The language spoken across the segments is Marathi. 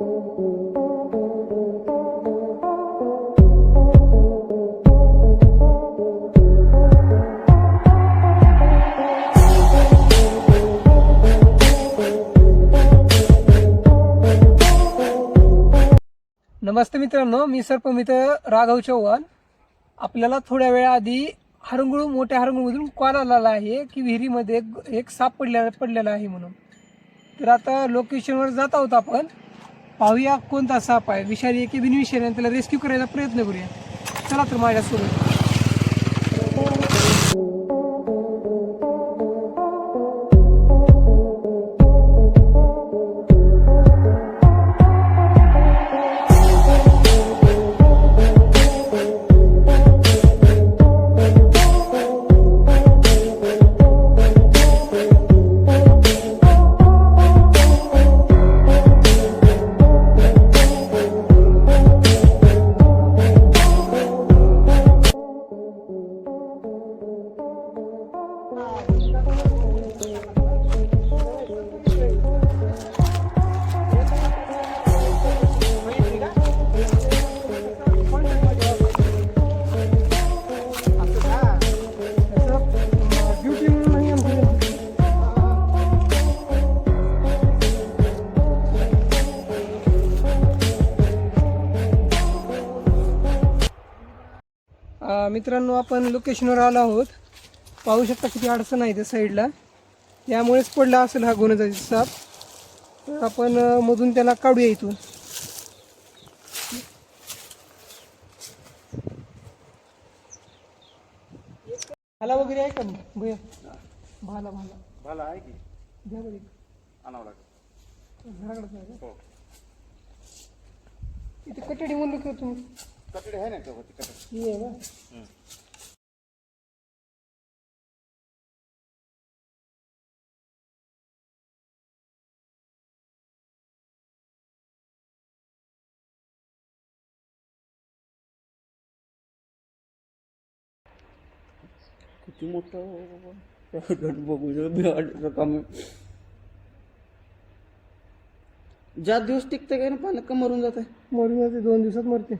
नमस्ते मित्रांनो मी सर्पमित्र राघव चव्हाण आपल्याला थोड्या वेळा आधी मोठ्या हरंगुळूमधून कॉल आलेला आहे की विहिरीमध्ये एक- एक साप पडल्या पडलेला आहे म्हणून. तर आता लोकेशनवर जात आहोत आपण. पाहूया कोणता साप आहे. विषारी आहे की बिनविषारी आहे त्याला रेस्क्यू करायचा प्रयत्न करूया. चला तर माझ्यासोबत मित्रांनो आपण लोकेशनवर आलो आहोत. पाहू शकता किती अडचण आहे त्या साईडला त्यामुळेच पडला असेल हा गोनचा साप. तर आपण मधून त्याला काढूया इथून. भाला वगैरे आहे का भैया. भाला भाला. भाला आहे की? द्या बरं एक. आणावं लागेल. का? हो. इथे कटडी म्हणलं का तुम्ही. कटडे आहे ना ती कटडे. ही आहे का किती मोठं बघू काम ज्या दिवस टिकते काय ना पाण्यात का मरून जात आहे मरून जाते दोन दिवसात मरते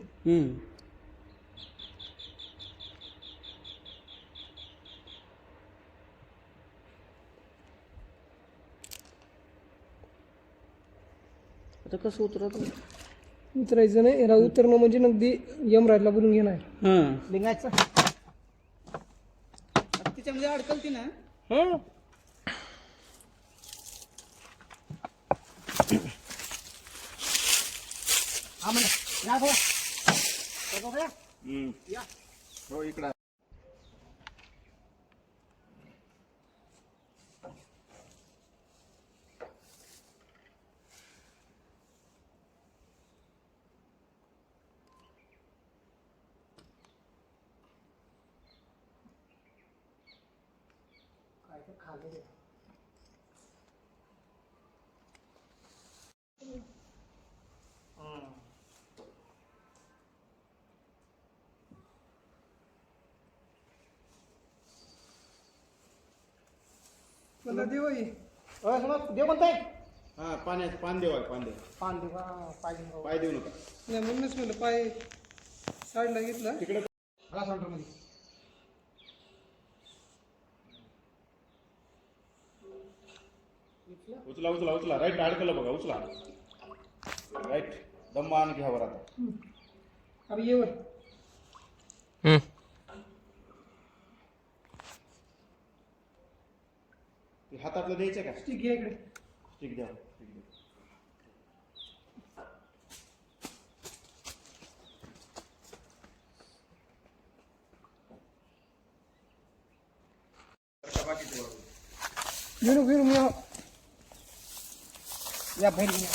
आता कसं उतरत उतरायचं नाही याला उतरणं म्हणजे नगदी यमराजला बोलून घेणार. लिंगायचं तिच्यामध्ये अडकलती ना? हो. ಆಮೇಲೆ ಯಾವ ಹ್ಮ್ ಹೋ ಈ ಕಡೆ खाली मला देव आहे देव म्हणताय हा। पाण्यात पान देवा पान देव। पान देवा पाय देवा. पाय देऊ नका। नाही म्हणूनच म्हणलं पाय साईडला घेतला तिकडे हा सेंटर मध्ये उचला। उचला उचला राईट अडकलं बघा उचला। राईट दम्मान घ्यावर आता अरे ये वर ते हातातलं द्यायचं का स्टिक घ्या इकडे स्टिक द्या स्टिक द्या घेऊन घेऊन मी या बाहेर घेऊन या.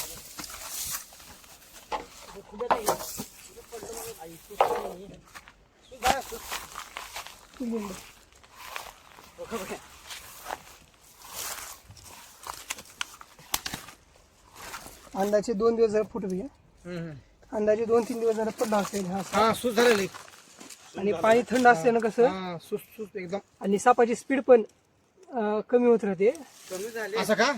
अंदाजे दोन दिवस जरा फुटत घ्या अंदाजे दोन तीन दिवस जरा पडला असेल हा साप. हा सुस झालेलं आणि पाणी थंड असते ना कसं? हा सुस सुस एकदम. आणि सापाची स्पीड पण अं, कमी होत राहते. असं का?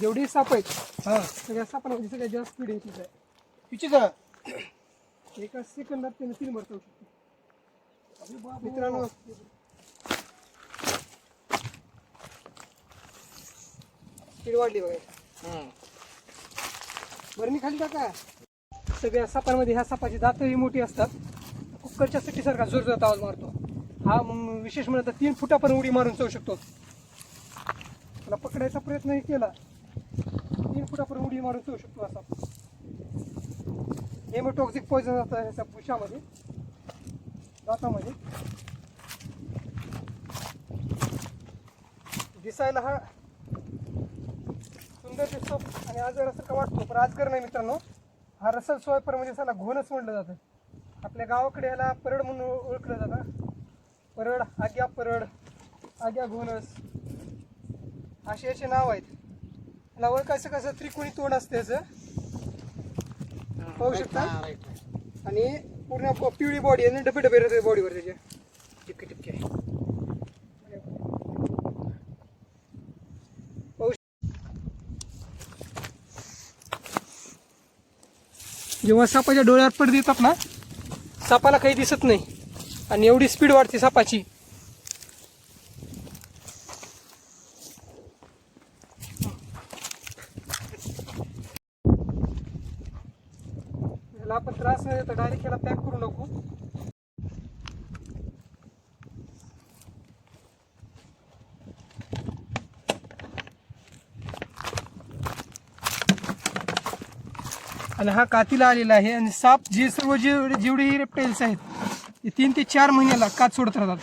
जेवढे साप आहेत हा. सगळ्या सापांमध्ये सगळ्यात जास्त स्पीड आहे तिचं. तिची का एका सेकंदात त्याने तीन मारता शकतो. मित्रांनो. स्पीड वाढली बघा. बरणी खाली टाका सगळ्या सापांमध्ये ह्या सापाची दातही मोठी असतात. कुक्करच्या सटीसारखा जोर जोरात आवाज मारतो. हा विशेष म्हणजे तीन फुटापर्यंत उडी मारून जाऊ शकतो. त्याला पकडायचा प्रयत्नही केला. तीन फुटापर्यंत उडी मारून जाऊ शकतो असा. हेमोटॉक्झिक पॉइझन असतं ह्याच्या पुशामध्ये दातामध्ये. दिसायला हा सुंदर दिसतो. आणि आजारासारखा वाटतो पण आजगर नाही मित्रांनो. हा रसल सोयपर म्हणजे साला घोणच म्हणलं जातं. आपल्या गावाकडे याला परड म्हणून ओळ- ओळखलं जातं. परड आग्या परड आग्या घोणस. असे असे नाव आहेत. याला ओळखायचं कसं त्रिकोणी तोंड असते याचं. पाहू शकता? आणि पूर्ण पिवळी बॉडी आणि डबे डबे राहते बॉडीवर त्याचे. टिपके टिपके. जेव्हा सापाच्या डोळ्यावर पडते येतात ना सापाला काही दिसत नाही. आणि एवढी स्पीड वाढते सापाची. आपण त्रास नाही तर डायरेक्ट याला पॅक करू नको. आणि हा कातीला आलेला आहे आणि साप जे सर्व जे जेवढे रेप्टाईल्स आहेत ते तीन ते चार महिन्याला कात सोडत राहतात.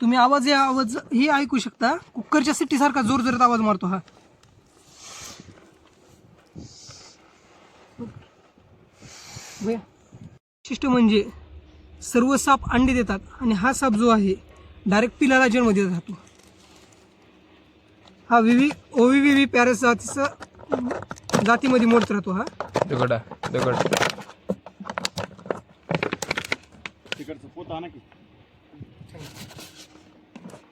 तुम्ही आवाज या आवाज ही ऐकू शकता. कुक्करच्या सिटीसारखा जोर जोरात आवाज मारतो हा. बे- विशिष्ट म्हणजे सर्व साप अंडे देतात आणि हा साप जो आहे डायरेक्ट पिलाला जन्म देत राहतो. हा विवी ओविविवी पॅरस जातीचा जातीमध्ये मोडत राहतो हा? दगड दगड. तिकडचं पोत आणा की.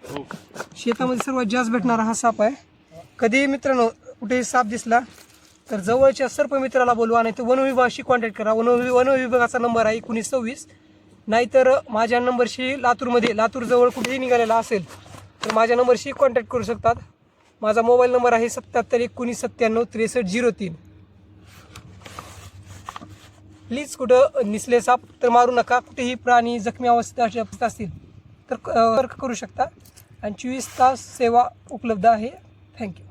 हो. शेतामध्ये सर्वात जास्त भेटणारा हा साप आहे. कधी मित्रांनो कुठेही साप दिसला तर जवळच्या सर्प मित्राला बोलवा नाही तर वन विभागाशी कॉन्टॅक्ट करा. वन वन विभागाचा नंबर आहे एकोणीस सव्वीस. नाहीतर माझ्या नंबरशी लातूरमध्ये लातूरजवळ कुठेही निघालेला असेल तर माझ्या नंबरशी कॉन्टॅक्ट करू शकतात. माझा मोबाईल नंबर आहे सत्याहत्तर एकोणीस सत्त्याण्णव त्रेसष्ट झिरो तीन. प्लीज कुठं निसले साप तर मारू नका. कुठेही प्राणी जखमी अवस्थेत असतील तर करू शकता. आणि चोवीस तास सेवा उपलब्ध आहे. थँक्यू